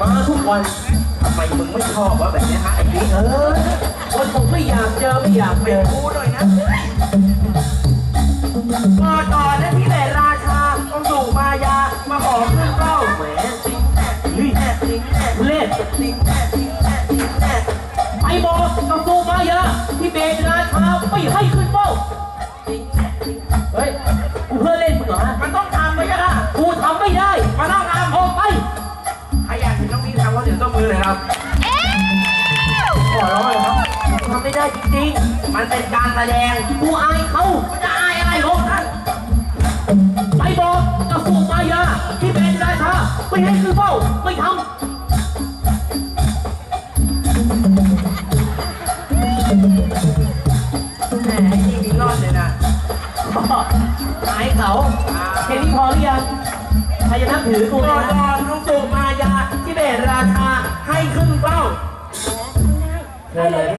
มาทุกวันทำไมมึงไม่ชอบวะแบบนี้ฮะไอ้พี่เออวันผมไม่อยากเจอไม่อยากเจอกูดเลยนะมาต่อนนะที่แต่ราชาต้องสู่มายา มาขอเพื่นเฝ้าแหมจริงแน่จริงแน่จริงแน่เล่นจริงแน่จริงแน่จริงแน่ไอ้บอกกับตูมายาที่เบนราชาไม่ให้ขึ้นเฝ้า มือเลยครับขอร้องเลยครับกูทำไม่ได้จริงมันเป็นการแสดงๆกูอายเขามันจะอายอะไรของท่านไอ้บอกกับตูมายาที่เบนราชาไม่ให้ขึ้นเป้าไม่ทแหมไอ้นี่มีรอดเลยนะำอายเขาแค่นี้พอหรือยังใครจะนับถือกูก่เลอยนนะก่อนต้องสูบ มายาที่เบตราชาให้ขึ้นเป้า เชิญเลย